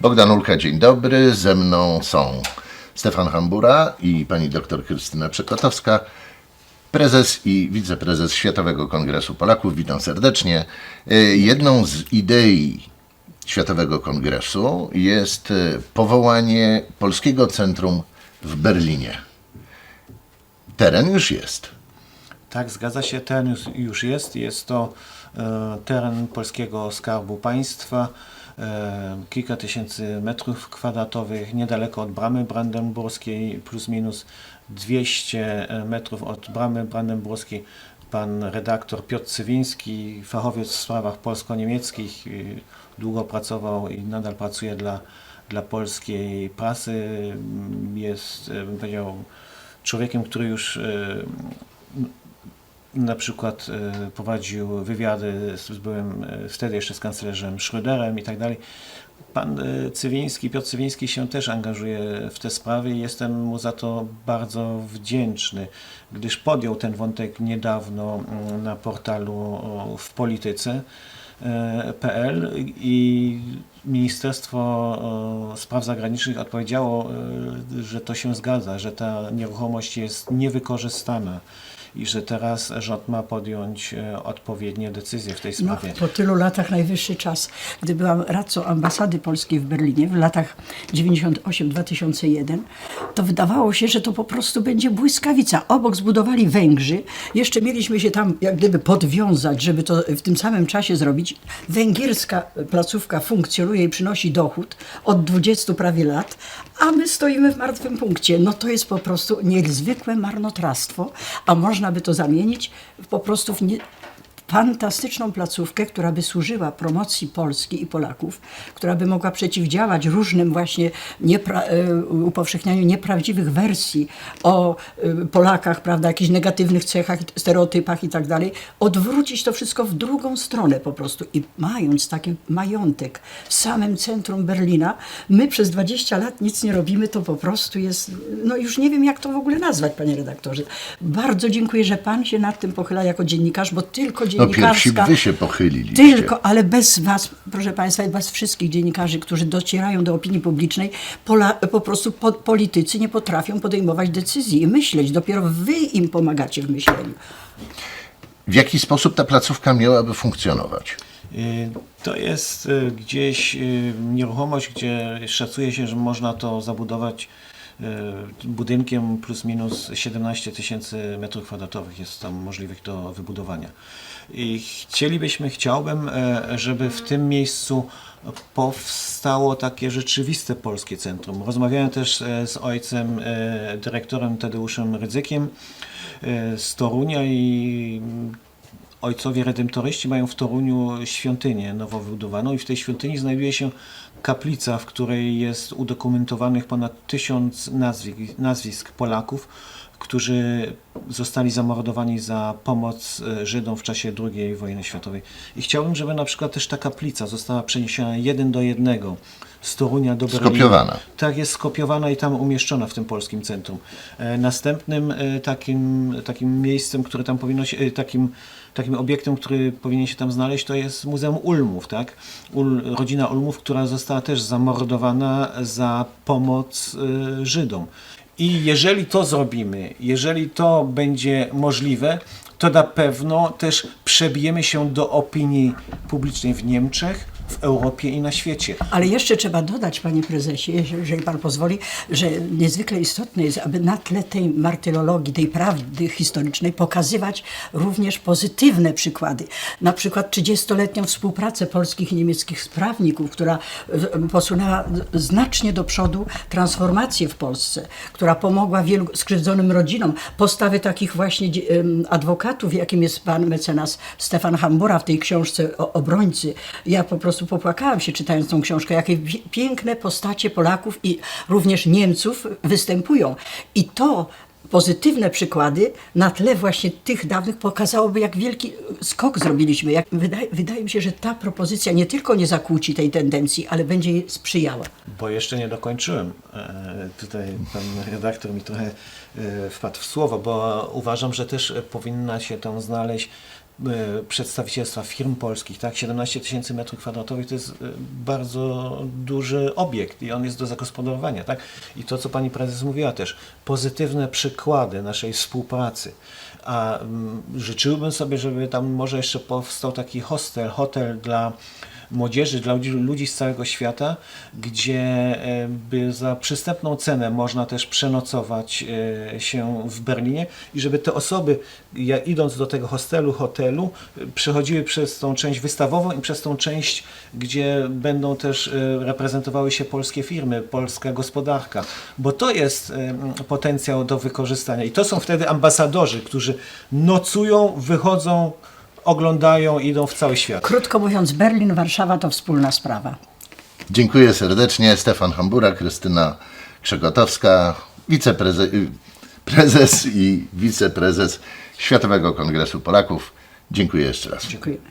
Bogdan Ulka, dzień dobry. Ze mną są Stefan Hambura i pani doktor Krystyna Przekotowska, prezes i wiceprezes Światowego Kongresu Polaków. Witam serdecznie. Y, Jedną z idei Światowego Kongresu jest y, powołanie Polskiego Centrum w Berlinie. Teren już jest. Tak, zgadza się, teren już, jest. Jest to e, teren polskiego Skarbu Państwa, e, kilka tysięcy metrów kwadratowych, niedaleko od bramy brandenburskiej, plus minus 200 metrów od bramy brandenburskiej. Pan redaktor Piotr Cywiński, fachowiec w sprawach polsko-niemieckich, długo pracował i nadal pracuje dla, dla polskiej prasy. Jest, e, bym powiedział, człowiekiem, który już e, na przykład e, prowadził wywiady z, byłym e, wtedy jeszcze z kanclerzem Schröderem i tak dalej. Pan Cywiński, Piotr Cywiński się też angażuje w te sprawy i jestem mu za to bardzo wdzięczny, gdyż podjął ten wątek niedawno na portalu w polityce PL i Ministerstwo e, Spraw Zagranicznych odpowiedziało, e, że to się zgadza, że ta nieruchomość jest niewykorzystana i że teraz rząd ma podjąć e, odpowiednie decyzje w tej No, sprawie. po tylu latach najwyższy czas. Gdy byłam radcą ambasady polskiej w Berlinie w latach 98-2001, to wydawało się, że to po prostu będzie błyskawica. Obok zbudowali Węgrzy. Jeszcze mieliśmy się tam jak gdyby podwiązać, żeby to w tym samym czasie zrobić. Węgierska placówka funkcjonuje i przynosi dochód od 20 prawie lat, a my stoimy w martwym punkcie. No to jest po prostu niezwykłe marnotrawstwo, a można by to zamienić po prostu w nie, fantastyczną placówkę, która by służyła promocji Polski i Polaków, która by mogła przeciwdziałać różnym właśnie niepra- e, upowszechnianiu nieprawdziwych wersji o e, Polakach, prawda, jakichś negatywnych cechach, stereotypach i tak dalej, odwrócić to wszystko w drugą stronę po prostu. I mając taki majątek w samym centrum Berlina, my przez 20 lat nic nie robimy, to po prostu jest, no już nie wiem jak to w ogóle nazwać, panie redaktorze. Bardzo dziękuję, że pan się nad tym pochyla jako dziennikarz, bo tylko No pierwsi wy się pochyliliście. Tylko, ale bez was, proszę Państwa, i bez wszystkich dziennikarzy, którzy docierają do opinii publicznej, pola, po prostu po, politycy nie potrafią podejmować decyzji i myśleć. Dopiero wy im pomagacie w myśleniu. W jaki sposób ta placówka miałaby funkcjonować? Y, To jest y, gdzieś y, nieruchomość, gdzie szacuje się, że można to zabudować budynkiem plus minus 17 tysięcy metrów kwadratowych jest tam możliwych do wybudowania. I chcielibyśmy, chciałbym, e, żeby w tym miejscu powstało takie rzeczywiste polskie centrum. Rozmawiałem też e, z ojcem e, dyrektorem Tadeuszem Rydzykiem z Torunia i ojcowie redemptoryści mają w Toruniu świątynię nowo wybudowaną i w tej świątyni znajduje się kaplica, w której jest udokumentowanych ponad tysiąc nazwisk, nazwisk Polaków, którzy zostali zamordowani za pomoc e, Żydom w czasie II wojny światowej. I chciałbym, żeby na przykład też ta kaplica została przeniesiona jeden do jednego z Torunia do Berlina. Skopiowana. Tak, jest skopiowana i tam umieszczona w tym polskim centrum. E, Następnym e, takim, takim miejscem, które tam powinno się, takim, takim obiektem, który powinien się tam znaleźć, to jest Muzeum Ulmów, tak? Ul, rodzina Ulmów, która została też zamordowana za pomoc Żydom. I jeżeli to zrobimy, jeżeli to będzie możliwe, to na pewno też przebijemy się do opinii publicznej w Niemczech, w Europie i na świecie. Ale jeszcze trzeba dodać, panie prezesie, jeżeli pan pozwoli, że niezwykle istotne jest, aby na tle tej martyrologii, tej prawdy historycznej pokazywać również pozytywne przykłady. Na przykład 30-letnią współpracę polskich i niemieckich prawników, która posunęła znacznie do przodu transformację w Polsce, która pomogła wielu skrzywdzonym rodzinom, postawy takich właśnie adwokatów, jakim jest pan mecenas Stefan Hambura w tej książce o obrońcy. Ja po prostu popłakałam się czytając tą książkę, jakie pi- piękne postacie Polaków i również Niemców występują. I to pozytywne przykłady na tle właśnie tych dawnych pokazałoby, jak wielki skok zrobiliśmy. Jak, wydaje, wydaje mi się, że ta propozycja nie tylko nie zakłóci tej tendencji, ale będzie jej sprzyjała. Bo jeszcze nie dokończyłem. E, Tutaj pan redaktor mi trochę e, wpadł w słowo, bo uważam, że też powinna się tam znaleźć przedstawicielstwa firm polskich, tak? 17 tysięcy metrów kwadratowych to jest e, bardzo duży obiekt i on jest do zagospodarowania, tak? I to, co pani prezes mówiła też, pozytywne przykłady naszej współpracy. A mm, życzyłbym sobie, żeby tam może jeszcze powstał taki hostel, hotel dla młodzieży, dla ludzi, ludzi z całego świata, gdzie e, by za przystępną cenę można też przenocować e, się w Berlinie i żeby te osoby, idąc do tego hostelu, hotelu, e, przechodziły przez tą część wystawową i przez tą część, gdzie będą też reprezentowały się polskie firmy, polska gospodarka, bo to jest potencjał do wykorzystania. I to są wtedy ambasadorzy, którzy nocują, wychodzą, oglądają, idą w cały świat. Krótko mówiąc, Berlin, Warszawa to wspólna sprawa. Dziękuję serdecznie. Stefan Hambura, Krystyna Krzegotowska, wiceprezes prezes i wiceprezes Światowego Kongresu Polaków. Dziękuję jeszcze raz. Dziękujemy.